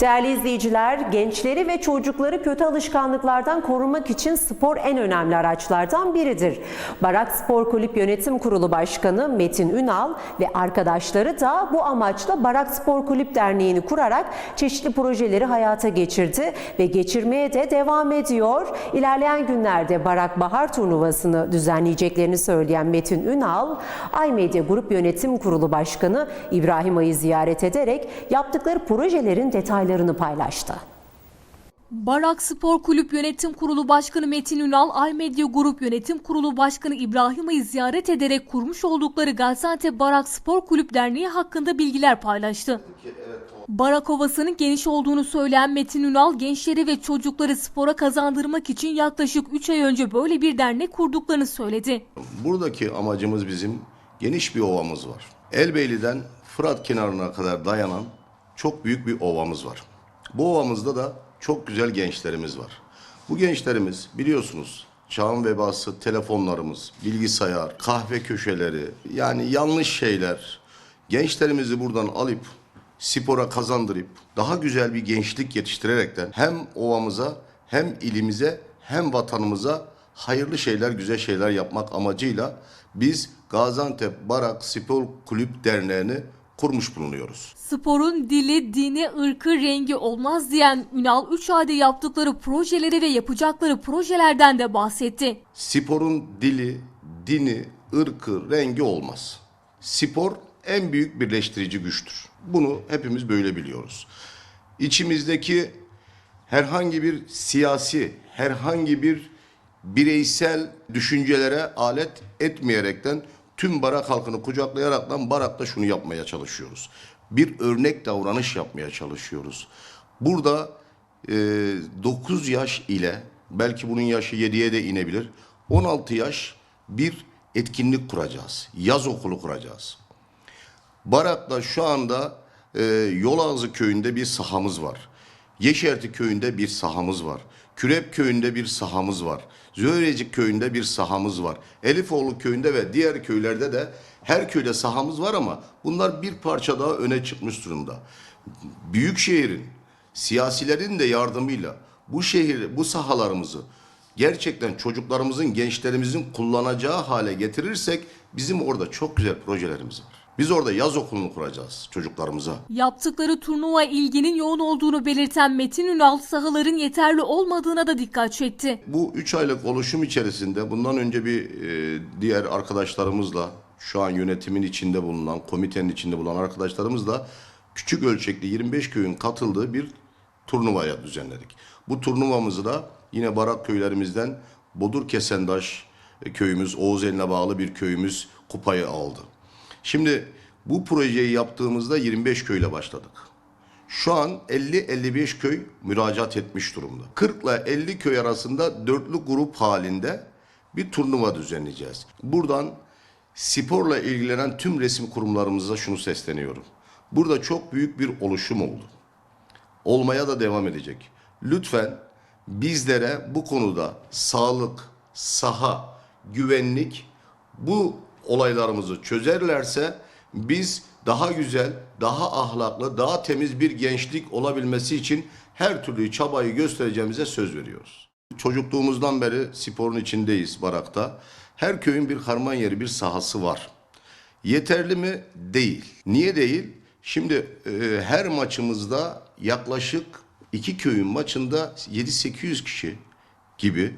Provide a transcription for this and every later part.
Değerli izleyiciler, gençleri ve çocukları kötü alışkanlıklardan korumak için spor en önemli araçlardan biridir. Barak Spor Kulüp Yönetim Kurulu Başkanı Metin Ünal ve arkadaşları da bu amaçla Barak Spor Kulüp Derneği'ni kurarak çeşitli projeleri hayata geçirdi ve geçirmeye de devam ediyor. İlerleyen günlerde Barak Bahar Turnuvası'nı düzenleyeceklerini söyleyen Metin Ünal, Ay Medya Grup Yönetim Kurulu Başkanı İbrahim Ay'ı ziyaret ederek yaptıkları projelerin detaylarını paylaştı. Barak Spor Kulüp Yönetim Kurulu Başkanı Metin Ünal, Aymedya Grup Yönetim Kurulu Başkanı İbrahim Ay'ı ziyaret ederek kurmuş oldukları Gaziantep Barak Spor Kulüp Derneği hakkında bilgiler paylaştı. Barak Ovası'nın geniş olduğunu söyleyen Metin Ünal, gençleri ve çocukları spora kazandırmak için yaklaşık 3 ay önce böyle bir dernek kurduklarını söyledi. Buradaki amacımız bizim geniş bir ovamız var. Elbeyli'den Fırat kenarına kadar dayanan çok büyük bir ovamız var. Bu ovamızda da çok güzel gençlerimiz var. Bu gençlerimiz biliyorsunuz çağın vebası telefonlarımız, bilgisayar, kahve köşeleri yani yanlış şeyler. Gençlerimizi buradan alıp spora kazandırıp daha güzel bir gençlik yetiştirerekten hem ovamıza hem ilimize hem vatanımıza hayırlı şeyler, güzel şeyler yapmak amacıyla biz Gaziantep Barak Spor Kulüp Derneği'ni kurmuş bulunuyoruz. Sporun dili, dini, ırkı, rengi olmaz diyen Ünal 3 ayda yaptıkları projeleri ve yapacakları projelerden de bahsetti. Sporun dili, dini, ırkı, rengi olmaz. Spor en büyük birleştirici güçtür. Bunu hepimiz böyle biliyoruz. İçimizdeki herhangi bir siyasi, herhangi bir bireysel düşüncelere alet etmeyerekten tüm barak halkını kucaklayaraktan barakta şunu yapmaya çalışıyoruz. Bir örnek davranış yapmaya çalışıyoruz. Burada e, 9 yaş ile belki bunun yaşı 7'ye de inebilir. 16 yaş bir etkinlik kuracağız. Yaz okulu kuracağız. Barak'ta şu anda e, Yolağızı köyünde bir sahamız var. Yeşerti köyünde bir sahamız var. Kürep köyünde bir sahamız var. Zöhrecik köyünde bir sahamız var. Elifoğlu köyünde ve diğer köylerde de her köyde sahamız var ama bunlar bir parça daha öne çıkmış durumda. Büyükşehir'in, siyasilerin de yardımıyla bu şehir, bu sahalarımızı gerçekten çocuklarımızın, gençlerimizin kullanacağı hale getirirsek bizim orada çok güzel projelerimiz var. Biz orada yaz okulunu kuracağız çocuklarımıza. Yaptıkları turnuva ilginin yoğun olduğunu belirten Metin Ünal sahaların yeterli olmadığına da dikkat çekti. Bu üç aylık oluşum içerisinde bundan önce bir e, diğer arkadaşlarımızla şu an yönetimin içinde bulunan, komitenin içinde bulunan arkadaşlarımızla küçük ölçekli 25 köyün katıldığı bir turnuvaya düzenledik. Bu turnuvamızı da yine Barak köylerimizden Bodur Kesendaş e, köyümüz, Oğuz eline bağlı bir köyümüz kupayı aldı. Şimdi bu projeyi yaptığımızda 25 köyle başladık. Şu an 50-55 köy müracaat etmiş durumda. 40 ile 50 köy arasında dörtlü grup halinde bir turnuva düzenleyeceğiz. Buradan sporla ilgilenen tüm resim kurumlarımıza şunu sesleniyorum. Burada çok büyük bir oluşum oldu. Olmaya da devam edecek. Lütfen bizlere bu konuda sağlık, saha, güvenlik bu olaylarımızı çözerlerse biz daha güzel, daha ahlaklı, daha temiz bir gençlik olabilmesi için her türlü çabayı göstereceğimize söz veriyoruz. Çocukluğumuzdan beri sporun içindeyiz Barak'ta. Her köyün bir harman yeri, bir sahası var. Yeterli mi? Değil. Niye değil? Şimdi e, her maçımızda yaklaşık iki köyün maçında 7-800 kişi gibi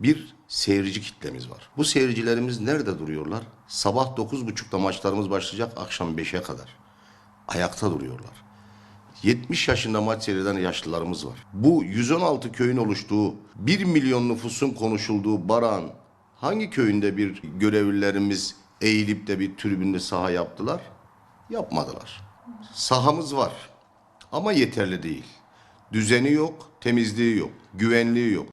bir seyirci kitlemiz var. Bu seyircilerimiz nerede duruyorlar? Sabah 9.30'da maçlarımız başlayacak akşam 5'e kadar. Ayakta duruyorlar. 70 yaşında maç seyreden yaşlılarımız var. Bu 116 köyün oluştuğu 1 milyon nüfusun konuşulduğu Baran hangi köyünde bir görevlilerimiz eğilip de bir tribünde saha yaptılar? Yapmadılar. Sahamız var ama yeterli değil. Düzeni yok, temizliği yok, güvenliği yok.